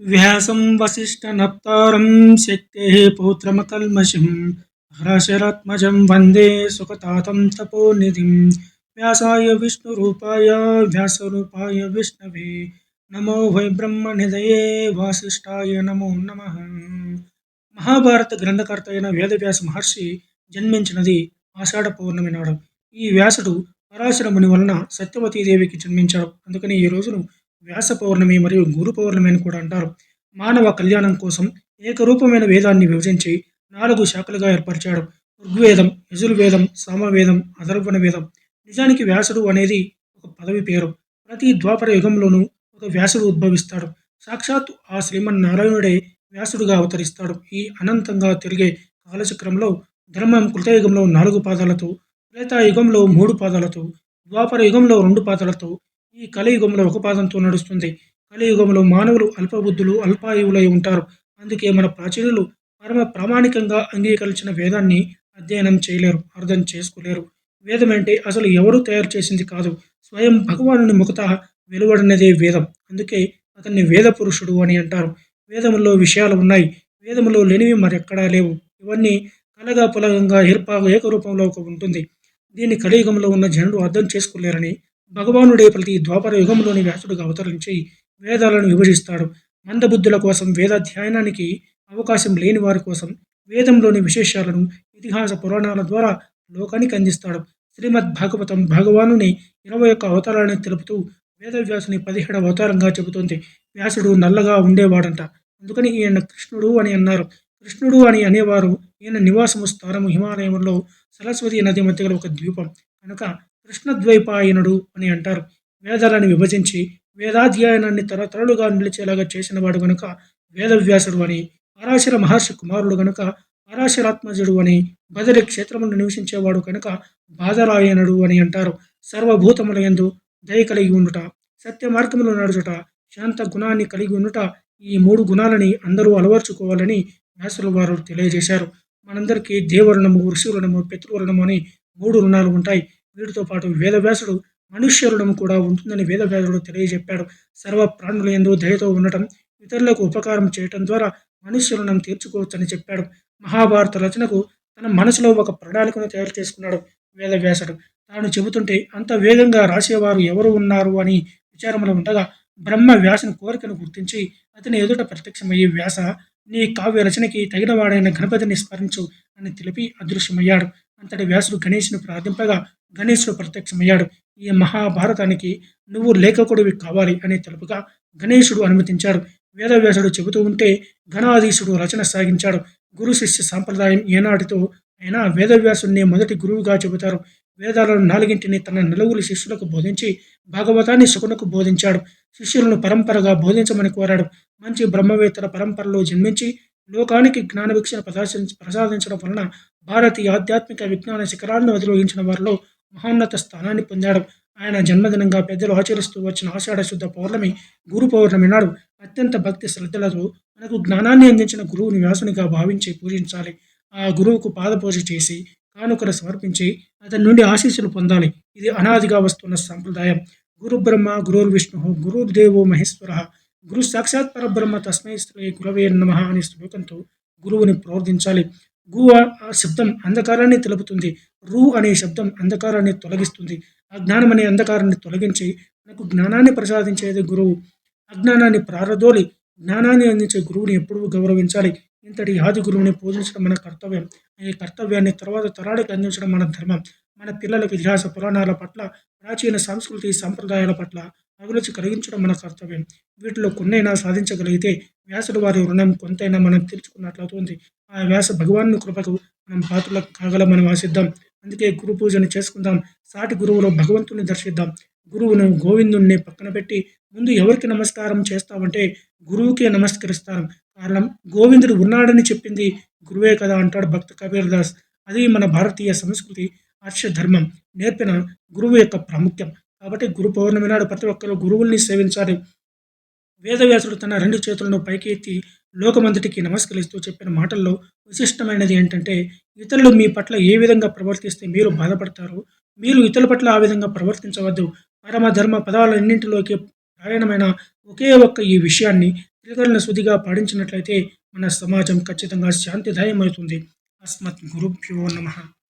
వ్యాసం వసిష్ఠనప్తారం శక్తే పౌత్రమకల్మషిం హరాశరాత్మజం వందే సుఖతాతం తపోనిధిం వ్యాసాయ విష్ణురూపాయ వ్యాసరూపాయ విష్ణవే. నమో వై బ్రహ్మనిధయే వాసిష్ఠాయ నమో నమ. మహాభారత గ్రంథకర్త అయిన వేదవ్యాస మహర్షి జన్మించినది ఆషాఢ పౌర్ణమి నాడు. ఈ వ్యాసుడు పరాశర ముని వలన సత్యవతీదేవికి జన్మించాడు. అందుకని ఈ రోజును వ్యాస పౌర్ణమి మరియు గురు పౌర్ణమి అని కూడా అంటారు. మానవ కళ్యాణం కోసం ఏకరూపమైన వేదాన్ని విభజించి నాలుగు శాఖలుగా ఏర్పరిచాడు. ఋగ్వేదం యజుర్వేదం సామవేదం అధర్వణ వేదం. నిజానికి వ్యాసుడు అనేది ఒక పదవి పేరు. ప్రతి ద్వాపర యుగంలోనూ ఒక వ్యాసుడు ఉద్భవిస్తాడు. సాక్షాత్తు ఆ శ్రీమన్నారాయణుడే వ్యాసుడుగా అవతరిస్తాడు. ఈ అనంతంగా తిరిగే కాలచక్రంలో ధర్మం కృతయుగంలో నాలుగు పాదాలతో త్రేతాయుగంలో మూడు పాదాలతో ద్వాపర యుగంలో రెండు పాదాలతో ఈ కలియుగంలో ఒక పాదంతో నడుస్తుంది. కలియుగంలో మానవులు అల్పబుద్ధులు అల్పాయువులై ఉంటారు. అందుకే మన ప్రాచీనులు పరమ ప్రామాణికంగా అంగీకరించిన వేదాన్ని అధ్యయనం చేయలేరు అర్థం చేసుకోలేరు. వేదం అంటే అసలు ఎవరు తయారు చేసింది కాదు. స్వయం భగవానుని ముఖత వెలువడినదే వేదం. అందుకే అతన్ని వేద పురుషుడు అని అంటారు. వేదములో విషయాలు ఉన్నాయి. వేదములో లేనివి మరెక్కడా లేవు. ఇవన్నీ కలగా పులగంగా ఏర్పా ఏకరూపంలో ఒక ఉంటుంది. దీన్ని కలియుగంలో ఉన్న జనులు అర్థం చేసుకోలేరని భగవానుడే ప్రతి ద్వాపర యుగంలోని వ్యాసుడుగా అవతరించి వేదాలను విభజిస్తాడు. మందబుద్ధుల కోసం వేదాధ్యయనానికి అవకాశం లేని వారి కోసం వేదంలోని విశేషాలను ఇతిహాస పురాణాల ద్వారా లోకానికి అందిస్తాడు. శ్రీమద్ భాగవతం భగవానుని ఇరవై ఒక్క అవతారాన్ని తెలుపుతూ వేదవ్యాసుని పదిహేడు అవతారంగా చెబుతోంది. వ్యాసుడు నల్లగా ఉండేవాడంట. అందుకని ఈయన కృష్ణుడు అని అన్నారు. కృష్ణుడు అని అనేవారు ఈయన నివాసము స్థానము హిమాలయంలో సరస్వతి నది మధ్యలో ఒక ద్వీపం. కనుక కృష్ణద్వైపాయనుడు అని అంటారు. వేదాలను విభజించి వేదాధ్యయనాన్ని తరతరలుగా నిలిచేలాగా చేసినవాడు గనుక వేదవ్యాసుడు అని పరాశర మహర్షి కుమారుడు గనుక పరాశరాత్మజుడు అని బదరి క్షేత్రమును నివసించేవాడు కనుక బాధరాయణుడు అని అంటారు. సర్వభూతముల యందు దయ కలిగి ఉండుట సత్య మార్గములు నడుచుట శాంత గుణాన్ని కలిగి ఉండుట ఈ మూడు గుణాలని అందరూ అలవర్చుకోవాలని వ్యాసుల వారు తెలియజేశారు. మనందరికీ దేవరుణము ఋషురుణము పితృరుణము అని మూడు రుణాలు ఉంటాయి. వీటితో పాటు వేదవ్యాసుడు మనుష్య రుణము కూడా ఉంటుందని వేదవ్యాసుడు తెలియజెప్పాడు. సర్వ ప్రాణులు ఎందు దయతో ఉండటం ఇతరులకు ఉపకారం చేయటం ద్వారా మనుష్య రుణం తీర్చుకోవచ్చని చెప్పాడు. మహాభారత రచనకు తన మనసులో ఒక ప్రణాళికను తయారు చేసుకున్నాడు వేదవ్యాసుడు. తాను చెబుతుంటే అంత వేగంగా రాసేవారు ఎవరు ఉన్నారు అని విచారంలో ఉండగా బ్రహ్మ వ్యాసుని కోరికను గుర్తించి అతని ఎదుట ప్రత్యక్షమయ్యే వ్యాస నీ కావ్య రచనకి తగినవాడైన గణపతిని స్మరించు అని తెలిపి అదృశ్యమయ్యాడు. అంతటి వ్యాసుడు గణేశుని ప్రార్థింపగా గణేశుడు ప్రత్యక్షమయ్యాడు. ఈ మహాభారతానికి నువ్వు లేఖకుడివి కావాలి అని తెలుపుగా గణేశుడు అనుమతించాడు. వేదవ్యాసుడు చెబుతూ ఉంటే గణాధీశుడు రచన సాగించాడు. గురు శిష్య సాంప్రదాయం ఏనాటితో అయినా వేదవ్యాసుడిని మొదటి గురువుగా చెబుతారు. వేదాలను నాలుగింటిని తన నలుగురు శిష్యులకు బోధించి భాగవతాన్ని శకునకు బోధించాడు. శిష్యులను పరంపరగా బోధించమని కోరాడు. మంచి బ్రహ్మవేత్తల పరంపరలో జన్మించి లోకానికి జ్ఞానభిక్షణ ప్రసాదించ ప్రసాదించడం వలన భారతీయ ఆధ్యాత్మిక విజ్ఞాన శిఖరాలను అధిరోహించిన వారిలో మహోన్నత స్థానాన్ని పొందాడు. ఆయన జన్మదినంగా పెద్దలు ఆచరిస్తూ వచ్చిన ఆషాఢ శుద్ధ పౌర్ణమి గురు పౌర్ణమి నాడు అత్యంత భక్తి శ్రద్ధలతో మనకు జ్ఞానాన్ని అందించిన గురువుని వ్యాసునిగా భావించి పూజించాలి. ఆ గురువుకు పాదపూజ చేసి కానుకలు సమర్పించి అతని నుండి ఆశీస్సులు పొందాలి. ఇది అనాదిగా వస్తున్న సంప్రదాయం. గురు బ్రహ్మ గురుర్ విష్ణు గురుర్దేవో మహేశ్వర గురు సాక్షాత్ పరబ్రహ్మ తస్మై శ్రీ గురవే నమ అనే శ్లోకంతో గురువుని ప్రార్థించాలి గు ఆ శబ్దం అంధకారాన్ని తెలుపుతుంది. రు అనే శబ్దం అంధకారాన్ని తొలగిస్తుంది. అజ్ఞానం అనే అంధకారాన్ని తొలగించి మనకు జ్ఞానాన్ని ప్రసాదించేది గురువు. అజ్ఞానాన్ని ప్రారదోలి జ్ఞానాన్ని అందించే గురువుని ఎప్పుడూ గౌరవించాలి. ఇంతటి ఆది గురువుని పూజించడం మన కర్తవ్యం. ఈ కర్తవ్యాన్ని తర్వాత తరాలకు అందించడం మన ధర్మం. మన పిల్లలకు ఇతిహాస పురాణాల పట్ల ప్రాచీన సంస్కృతి సంప్రదాయాల పట్ల అభిరుచి కలిగించడం మన కర్తవ్యం. వీటిలో కొన్నైనా సాధించగలిగితే వ్యాసుడు వారి రుణం కొంతైనా మనం తీర్చుకున్నట్లవుతుంది. ఆ వ్యాస భగవాను కృపకు మనం పాత్రలకు కాగలమని ఆశిద్దాం అందుకే గురు పూజను చేసుకుందాం. సాటి గురువులో భగవంతుని దర్శిద్దాం. గురువును గోవిందుణ్ణి పక్కన పెట్టి ముందు ఎవరికి నమస్కారం చేస్తామంటే గురువుకే నమస్కరిస్తాం. కారణం గోవిందుడు ఉన్నాడని చెప్పింది గురువే కదా అంటాడు భక్త కబీర్ దాస్ అది మన భారతీయ సంస్కృతి హర్ష ధర్మం నేర్పిన గురువు యొక్క ప్రాముఖ్యం. కాబట్టి గురు పౌర్ణమి నాడు ప్రతి ఒక్కరూ గురువుల్ని సేవించాలి. వేదవ్యాసుడు తన రెండు చేతులను పైకి ఎత్తి లోకమంతటికి నమస్కరిస్తూ చెప్పిన మాటల్లో విశిష్టమైనది ఏంటంటే ఇతరులు మీ పట్ల ఏ విధంగా ప్రవర్తిస్తే మీరు బాధపడతారు? మీరు ఇతరుల పట్ల ఆ విధంగా ప్రవర్తించవద్దు. పరమ ధర్మ పదాలన్నింటిలోకి ప్రయాణమైన ఒకే ఒక్క ఈ విషయాన్ని త్రికరణ శుద్ధిగా పాటించినట్లయితే మన సమాజం ఖచ్చితంగా శాంతిదాయమవుతుంది అస్మత్ గురుభ్యో నమ.